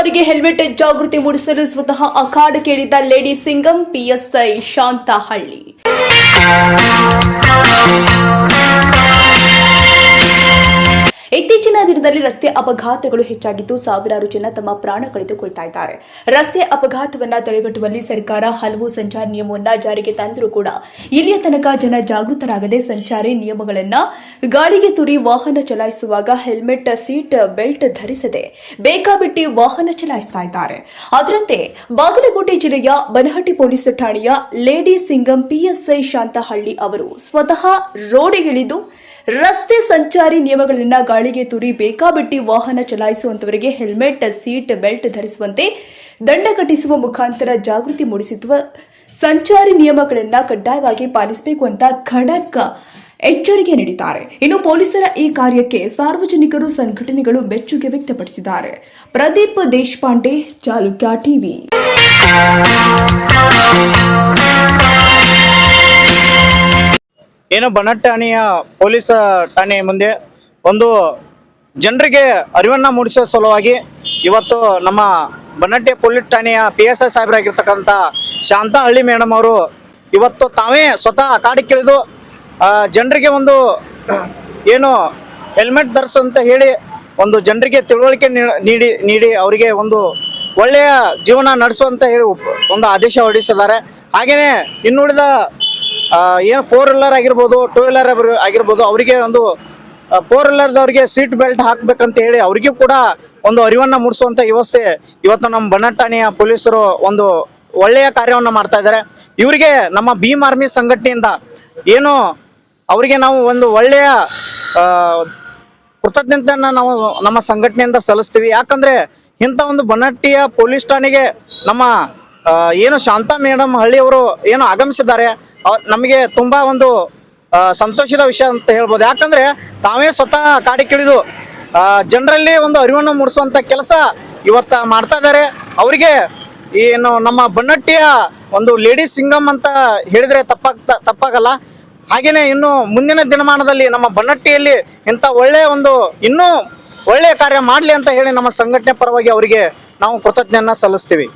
ಜನರಿಗೆ ಹೆಲ್ಮೆಟ್ ಜಾಗೃತಿ ಮೂಡಿಸಲು ಸ್ವತಃ ಅಖಾಡ ಕೇಳಿದ ಲೇಡಿ ಸಿಂಗಂ ಪಿಎಸ್ಐ ಶಾಂತಹಳ್ಳಿ. ಇತ್ತೀಚಿನ ದಿನದಲ್ಲಿ ರಸ್ತೆ ಅಪಘಾತಗಳು ಹೆಚ್ಚಾಗಿದ್ದು ಸಾವಿರಾರು ಜನ ತಮ್ಮ ಪ್ರಾಣ ಕಳೆದುಕೊಳ್ತಾ ಇದ್ದಾರೆ. ರಸ್ತೆ ಅಪಘಾತವನ್ನ ತಡೆಗಟ್ಟುವಲ್ಲಿ ಸರ್ಕಾರ ಹಲವು ಸಂಚಾರ ನಿಯಮವನ್ನ ಜಾರಿಗೆ ತಂದರೂ ಕೂಡ ಇಲ್ಲಿಯ ತನಕ ಜನ ಜಾಗೃತರಾಗದೆ ಸಂಚಾರಿ ನಿಯಮಗಳನ್ನ ಗಾಳಿಗೆ ತುರಿ ವಾಹನ ಚಲಾಯಿಸುವಾಗ ಹೆಲ್ಮೆಟ್, ಸೀಟ್, ಬೆಲ್ಟ್ ಧರಿಸದೆ ಬೇಕಾಬಿಟ್ಟಿ ವಾಹನ ಚಲಾಯಿಸ್ತಾ ಇದ್ದಾರೆ. ಅದರಂತೆ ಬಾಗಲಕೋಟೆ ಜಿಲ್ಲೆಯ ಬನಹಟ್ಟಿ ಪೊಲೀಸ್ ಠಾಣೆಯ ಲೇಡಿ ಸಿಂಗಂ ಪಿಎಸ್ಐ ಶಾಂತಹಳ್ಳಿ ಅವರು ಸ್ವತಃ ರೋಡಿಗಿಳಿದು ರಸ್ತೆ ಸಂಚಾರಿ ನಿಯಮಗಳನ್ನ ಗಾಳಿಗೆ ತೂರಿ ಬೇಕಾಬಿಟ್ಟಿ ವಾಹನ ಚಲಾಯಿಸುವಂತವರಿಗೆ ಹೆಲ್ಮೆಟ್, ಸೀಟ್, ಬೆಲ್ಟ್ ಧರಿಸುವಂತೆ ದಂಡ ಕಟ್ಟಿಸುವ ಮುಖಾಂತರ ಜಾಗೃತಿ ಮೂಡಿಸುವ ಸಂಚಾರಿ ನಿಯಮಗಳನ್ನ ಕಡ್ಡಾಯವಾಗಿ ಪಾಲಿಸಬೇಕು ಅಂತ ಖಡಕ್ ಎಚ್ಚರಿಕೆ ನೀಡಿದ್ದಾರೆ. ಇನ್ನು ಪೊಲೀಸರ ಈ ಕಾರ್ಯಕ್ಕೆ ಸಾರ್ವಜನಿಕರು ಸಂಘಟನೆಗಳು ಮೆಚ್ಚುಗೆ ವ್ಯಕ್ತಪಡಿಸಿದ್ದಾರೆ. ಪ್ರದೀಪ್ ದೇಶಪಾಂಡೆ, ಚಾಲುಕ್ಯ ಟಿವಿ. ಏನು ಬನಟ್ ಠಾಣೆಯ ಪೊಲೀಸ್ ಠಾಣೆ ಮುಂದೆ ಒಂದು ಜನರಿಗೆ ಅರಿವನ್ನ ಮೂಡಿಸೋ ಸಲುವಾಗಿ ಇವತ್ತು ನಮ್ಮ ಬನ್ನಟ್ಟೆ ಪೊಲೀಸ್ ಠಾಣೆಯ ಪಿ ಎಸ್ ಐ ಸಾಹೇಬರಾಗಿರ್ತಕ್ಕಂಥ ಶಾಂತಹಳ್ಳಿ ಮೇಡಮ್ ಅವರು ಇವತ್ತು ತಾವೇ ಸ್ವತಃ ಕಾಡಿಕ್ಕಿಳಿದು ಜನರಿಗೆ ಒಂದು ಏನು ಹೆಲ್ಮೆಟ್ ಧರಿಸು ಅಂತ ಹೇಳಿ ಒಂದು ಜನರಿಗೆ ತಿಳುವಳಿಕೆ ನೀಡಿ ನೀಡಿ ಅವರಿಗೆ ಒಂದು ಒಳ್ಳೆಯ ಜೀವನ ನಡೆಸುವಂತ ಹೇಳಿ ಒಂದು ಆದೇಶ ಹೊರಡಿಸಿದ್ದಾರೆ. ಹಾಗೆಯೇ ಇನ್ನುಳಿದ ಏನು ಫೋರ್ ವೀಲರ್ ಆಗಿರ್ಬೋದು ಟೂ ವೀಲರ್ ಆಗಿರ್ಬೋದು, ಅವರಿಗೆ ಒಂದು ಫೋರ್ ವೀಲರ್ದವ್ರಿಗೆ ಸೀಟ್ ಬೆಲ್ಟ್ ಹಾಕ್ಬೇಕಂತ ಹೇಳಿ ಅವ್ರಿಗೂ ಕೂಡ ಒಂದು ಅರಿವನ್ನ ಮೂಡಿಸುವಂತ ವ್ಯವಸ್ಥೆ ಇವತ್ತು ನಮ್ಮ ಬನ್ನಟ್ಟಾಣಿಯ ಪೊಲೀಸರು ಒಂದು ಒಳ್ಳೆಯ ಕಾರ್ಯವನ್ನು ಮಾಡ್ತಾ ಇದ್ದಾರೆ. ಇವರಿಗೆ ನಮ್ಮ ಭೀಮ್ ಆರ್ಮಿ ಸಂಘಟನೆಯಿಂದ ಏನು ಅವರಿಗೆ ನಾವು ಒಂದು ಒಳ್ಳೆಯ ಕೃತಜ್ಞತೆಯನ್ನು ನಾವು ನಮ್ಮ ಸಂಘಟನೆಯಿಂದ ಸಲ್ಲಿಸ್ತೀವಿ. ಯಾಕಂದ್ರೆ ಇಂಥ ಒಂದು ಬನ್ನಟ್ಟಿಯ ಪೊಲೀಸ್ ಠಾಣೆಗೆ ನಮ್ಮ ಏನು ಶಾಂತಾ ಮೇಡಮ್ ಹಳ್ಳಿಯವರು ಏನು ಆಗಮಿಸಿದ್ದಾರೆ ಅವ್ರ್- ನಮಗೆ ತುಂಬಾ ಒಂದು ಸಂತೋಷದ ವಿಷಯ ಅಂತ ಹೇಳ್ಬೋದು. ಯಾಕಂದ್ರೆ ತಾವೇ ಸ್ವತಃ ಕಾಡಿಕಿಳಿದು ಜನರಲ್ಲಿ ಒಂದು ಅರಿವನ್ನು ಮೂಡಿಸುವಂತ ಕೆಲಸ ಇವತ್ತ ಮಾಡ್ತಾ ಇದ್ದಾರೆ. ಅವರಿಗೆ ಏನು ನಮ್ಮ ಬನ್ನಟ್ಟಿಯ ಒಂದು ಲೇಡಿ ಸಿಂಗಮ್ ಅಂತ ಹೇಳಿದ್ರೆ ತಪ್ಪಾಗ್ತಾ, ತಪ್ಪಾಗಲ್ಲ. ಹಾಗೆಯೇ ಇನ್ನು ಮುಂದಿನ ದಿನಮಾನದಲ್ಲಿ ನಮ್ಮ ಬನ್ನಟ್ಟಿಯಲ್ಲಿ ಇಂಥ ಒಳ್ಳೆಯ ಒಂದು, ಇನ್ನೂ ಒಳ್ಳೆಯ ಕಾರ್ಯ ಮಾಡಲಿ ಅಂತ ಹೇಳಿ ನಮ್ಮ ಸಂಘಟನೆ ಪರವಾಗಿ ಅವರಿಗೆ ನಾವು ಕೃತಜ್ಞನ ಸಲ್ಲಿಸ್ತೀವಿ.